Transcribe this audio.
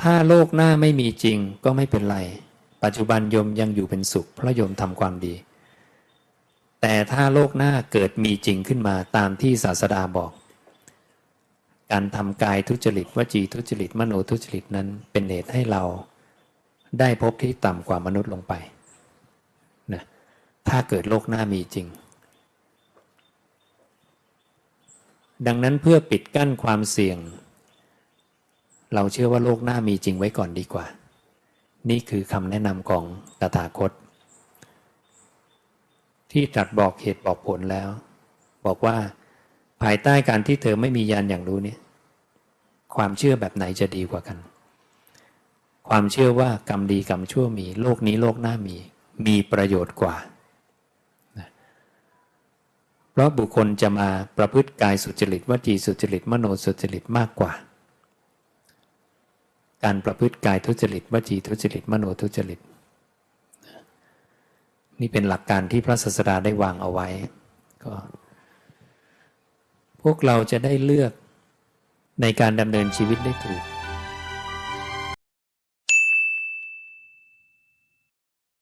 ถ้าโลกหน้าไม่มีจริงก็ไม่เป็นไร ปัจจุบันโยมยังอยู่เป็นสุข เพราะโยมทำความดี แต่ถ้าโลกหน้าเกิดมีจริงขึ้นมาตามที่ศาสดาบอก การทำกายทุจริตวจีทุจริตมโนทุจริตนั้นเป็นเหตุให้เราได้พบที่ต่ำกว่ามนุษย์ลงไปนะถ้าเกิดโลกหน้ามีจริง ดังนั้นเพื่อปิดกั้นความเสี่ยง เราเชื่อว่าโลกหน้ามีจริงไว้ก่อนดีกว่า นี่คือคำแนะนำของตถาคต ที่ตรัสบอกเหตุบอกผลแล้ว บอกว่าภายใต้การที่เธอไม่มียานอย่างรู้เนี่ย ความเชื่อแบบไหนจะดีกว่ากัน ความเชื่อว่ากรรมดีกรรมชั่วมี โลกนี้โลกหน้ามี มีประโยชน์กว่า เพราะบุคคลจะมาประพฤติกายสุจริตวจีสุจริตมโนสุจริตมากกว่า การประพฤติกายทุจริตวจีทุจริต มโนทุจริต นี่เป็นหลักการที่พระศาสดาได้วางเอาไว้ก็พวกเราจะได้เลือกในการดำเนินชีวิตได้ถูก